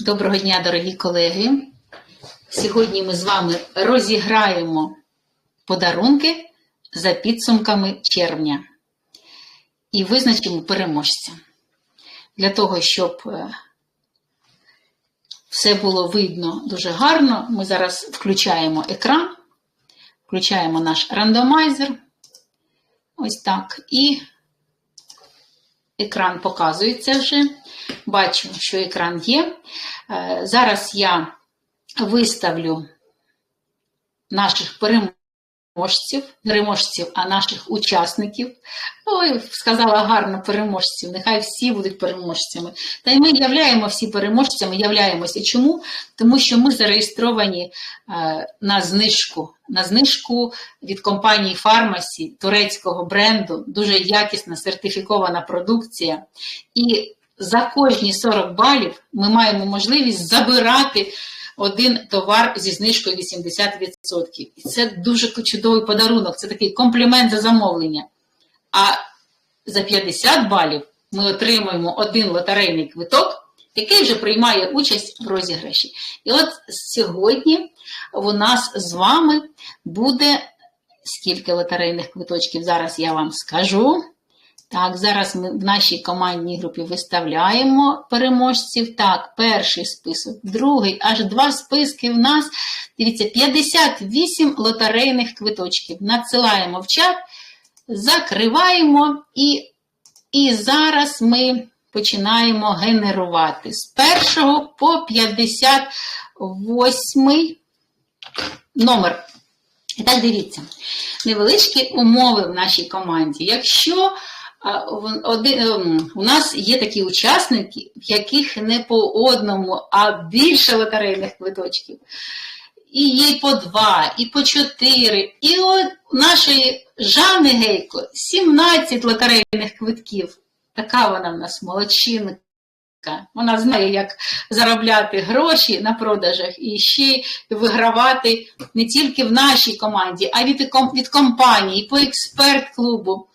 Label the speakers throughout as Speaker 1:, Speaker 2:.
Speaker 1: Доброго дня, дорогі колеги. Сьогодні ми з вами розіграємо подарунки за підсумками червня і визначимо переможця. Для того, щоб е, все було видно дуже гарно, ми зараз включаємо екран, включаємо наш рандомайзер. Ось так. І екран показується вже. Бачимо, що екран є. Е, Зараз я виставлю наших переможців, не переможців, а наших учасників. Ой, сказала гарно переможців, нехай всі будуть переможцями. Та й ми являємо всі переможцями, являємося. Чому? Тому що ми зареєстровані е, на знижку. На знижку від компанії Фармасі, турецького бренду, дуже якісна сертифікована продукція. І за кожні 40 балів ми маємо можливість забирати один товар зі знижкою 80%. І це дуже чудовий подарунок, це такий комплімент за замовлення. А за 50 балів ми отримуємо один лотерейний квиток, який вже приймає участь в розіграші. І от сьогодні у нас з вами буде скільки лотерейних квиточків, зараз я вам скажу. Так, зараз ми в нашій командній групі виставляємо переможців. Так, перший список, другий, аж два списки в нас. Дивіться, 58 лотерейних квиточків. Надсилаємо в чат, закриваємо і, і зараз ми починаємо генерувати з 1 по 58 номер. І так, дивіться, невеличкі умови в нашій команді. Якщо один, у нас є такі учасники, в яких не по одному, а більше лотерейних квиточків. І є по два, і по чотири. І от нашої Жани Гейко 17 лотерейних квитків. Така вона в нас молодчинка. Вона знає, як заробляти гроші на продажах і ще вигравати не тільки в нашій команді, а від, від компанії, по експерт-клубу.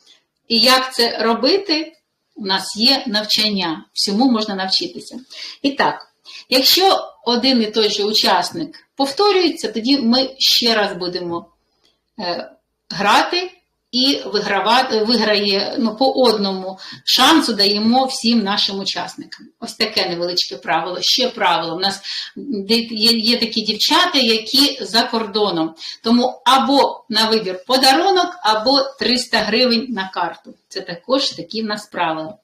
Speaker 1: І як це робити, у нас є навчання, всьому можна навчитися. І так, якщо один і той же учасник повторюється, тоді ми ще раз будемо е, грати і вигравати, виграє ну, по одному шансу даємо всім нашим учасникам. Ось таке невеличке правило. Ще правило. У нас є, є такі дівчата, які за кордоном. Тому або на вибір подарунок, або 300 гривень на карту. Це також такі в нас правила.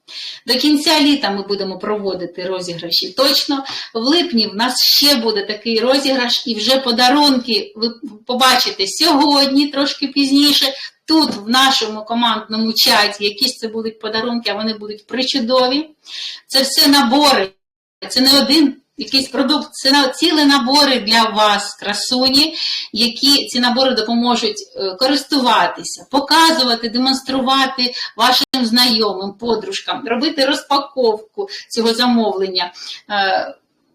Speaker 1: До кінця літа ми будемо проводити розіграші. Точно в липні в нас ще буде такий розіграш, і вже подарунки ви побачите сьогодні, трошки пізніше. Тут, в нашому командному чаті, якісь це будуть подарунки, а вони будуть причудові. Це все набори. Це не один якийсь продукт, це цілі набори для вас, красуні, які ці набори допоможуть користуватися, показувати, демонструвати вашим знайомим, подружкам, робити розпаковку цього замовлення,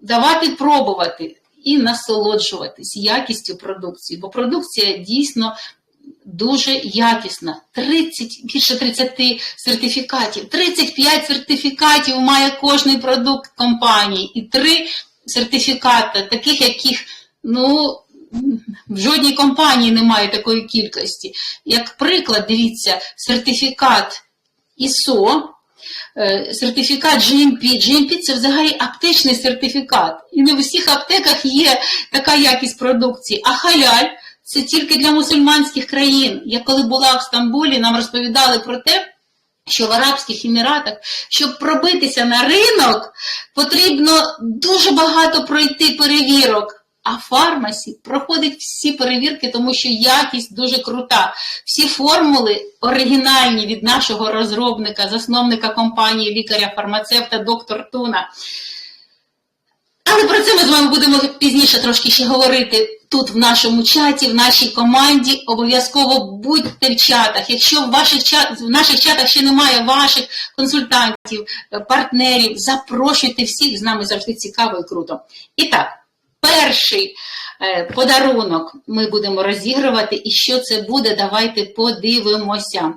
Speaker 1: давати пробувати і насолоджуватись якістю продукції, бо продукція дійсно дуже якісна. 30, більше 30 сертифікатів. 35 сертифікатів має кожний продукт компанії. І 3 сертифікати, таких, яких, ну, в жодній компанії немає такої кількості. Як приклад, дивіться, сертифікат ISO, сертифікат GMP. GMP це взагалі аптечний сертифікат. І не в усіх аптеках є така якість продукції. А халяль це тільки для мусульманських країн. Я коли була в Стамбулі, нам розповідали про те, що в Арабських Еміратах, щоб пробитися на ринок, потрібно дуже багато пройти перевірок. А фармасі проходить всі перевірки, тому що якість дуже крута. Всі формули оригінальні від нашого розробника, засновника компанії лікаря-фармацевта доктор Туна. Але про це ми з вами будемо пізніше трошки ще говорити тут, в нашому чаті, в нашій команді. Обов'язково будьте в чатах. Якщо в, ваших чат, в наших чатах ще немає ваших консультантів, партнерів, запрошуйте всіх, з нами завжди цікаво і круто. І так, перший е, подарунок ми будемо розігрувати. І що це буде, давайте подивимося.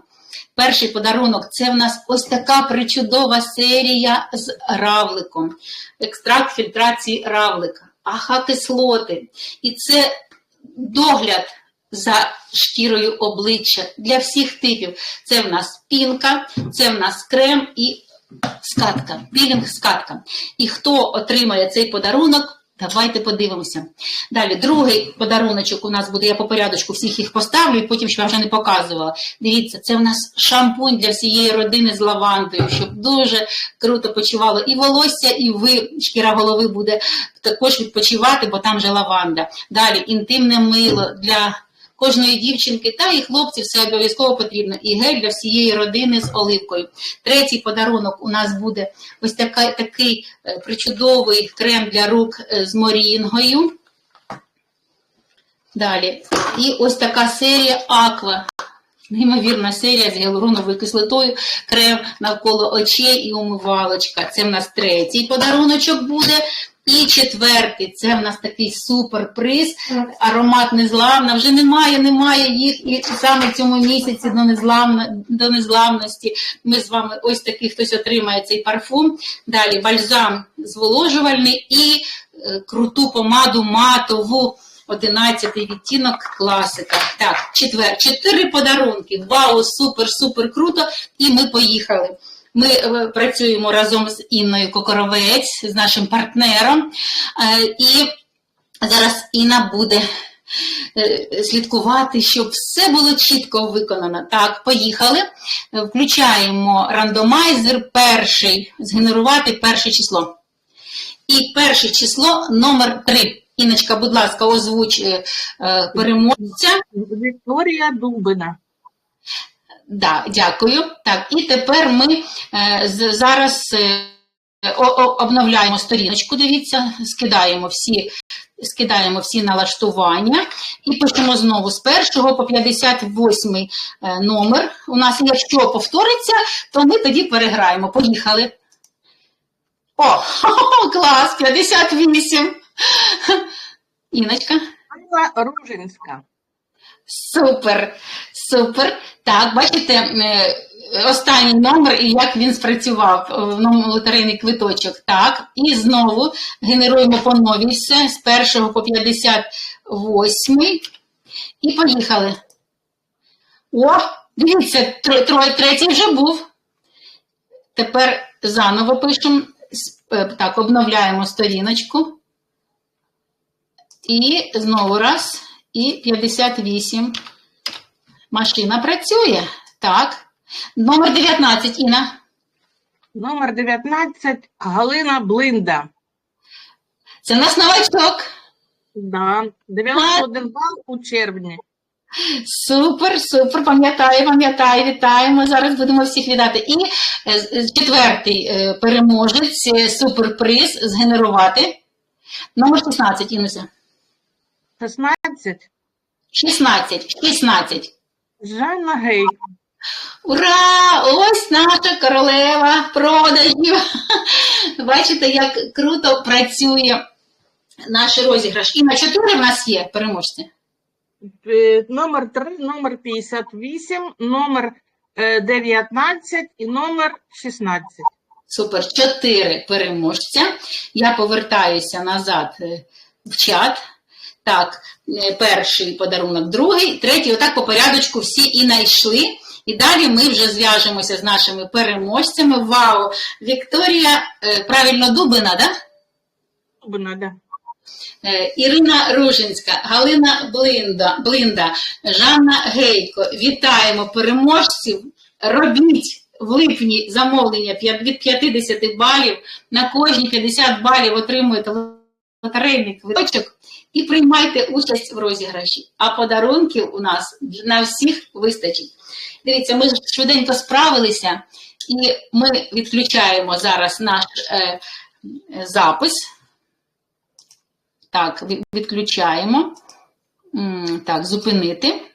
Speaker 1: Перший подарунок це в нас ось така причудова серія з равликом. Екстракт фільтрації равлика, аха-кислоти. І це догляд за шкірою обличчя для всіх типів. Це в нас пінка, це в нас крем і скатка, пілінг скатка. І хто отримає цей подарунок? Давайте подивимося. Далі, другий подаруночок у нас буде, я по порядочку всіх їх поставлю, і потім ще вже не показувала. Дивіться, це у нас шампунь для всієї родини з лавандою, щоб дуже круто почувало і волосся, і ви, шкіра голови буде також відпочивати, бо там же лаванда. Далі інтимне мило для кожної дівчинки та і хлопців все обов'язково потрібно. І гель для всієї родини з оливкою. Третій подарунок у нас буде ось така, такий е, причудовий крем для рук е, з морінгою. Далі. І ось така серія Аква. Неймовірна серія з гіалуроновою кислотою, крем навколо очей і умивалочка. Це в нас третій подаруночок буде. І четвертий, це в нас такий суперприз, аромат незламна. Вже немає, немає їх. І саме в цьому місяці до, незламна, до незламності ми з вами ось такий хтось отримає цей парфум. Далі бальзам зволожувальний і е, круту помаду матову. 11 відтінок класика. Так, четвер, чотири подарунки. Вау, супер, супер круто. І ми поїхали. Ми е, працюємо разом з Інною Кокоровець, з нашим партнером. Е, І зараз Інна буде е, слідкувати, щоб все було чітко виконано. Так, поїхали. Включаємо рандомайзер перший, згенерувати перше число. І перше число номер 3. Іночка, будь ласка, озвуч переможця.
Speaker 2: Вікторія Дубина.
Speaker 1: Да, дякую. Так, і тепер ми е, зараз е, о- о- обновляємо сторіночку. Дивіться, скидаємо всі, скидаємо всі налаштування і пишемо знову з 1 по 58 е, номер. У нас, якщо повториться, то ми тоді переграємо. Поїхали. О, клас, 58. Іночка.
Speaker 2: Ружинська.
Speaker 1: Супер, супер. Так, бачите, е, останній номер і як він спрацював в новому лотерейний квиточок. Так, і знову генеруємо по новій все з 1 по 58. І поїхали. О, дивіться, третій вже був. Тепер заново пишемо. Е, Так, обновляємо сторіночку. І знову раз. І 58. Машина працює. Так. Номер 19, Інна.
Speaker 2: Номер 19 Галина Блинда.
Speaker 1: Це в нас новачок.
Speaker 2: Да. 91 бал у червні.
Speaker 1: Супер, супер. Пам'ятаю, пам'ятаю, вітаємо. Зараз будемо всіх вітати. І е, четвертий е, переможець, е, суперприз згенерувати. Номер 16, Інуся.
Speaker 2: 16
Speaker 1: 16. 16.
Speaker 2: Жанна Гейк.
Speaker 1: Ура! Ось наша королева продажів. Бачите, як круто працює наш розіграш. І на 4 в нас є переможці.
Speaker 2: Е, Номер 3, номер 58, номер е, 19 і номер 16.
Speaker 1: Супер, 4 переможця. Я повертаюся назад е, в чат. Так, е, перший подарунок, другий, третій. Отак по порядочку всі і знайшли. І далі ми вже зв'яжемося з нашими переможцями. Вау! Вікторія, е, правильно Дубина, да?
Speaker 2: Дубина, да.
Speaker 1: Е, Ірина Ружинська, Галина Блинда, Блинда, Жанна Гейко. Вітаємо переможців. Робіть в липні замовлення від 50 балів. На кожні 50 балів отримуєте лотерейний квиточок і приймайте участь в розіграші. А подарунків у нас на всіх вистачить. Дивіться, ми швиденько справилися, і ми відключаємо зараз наш е, запис. Так, відключаємо. Так, зупинити.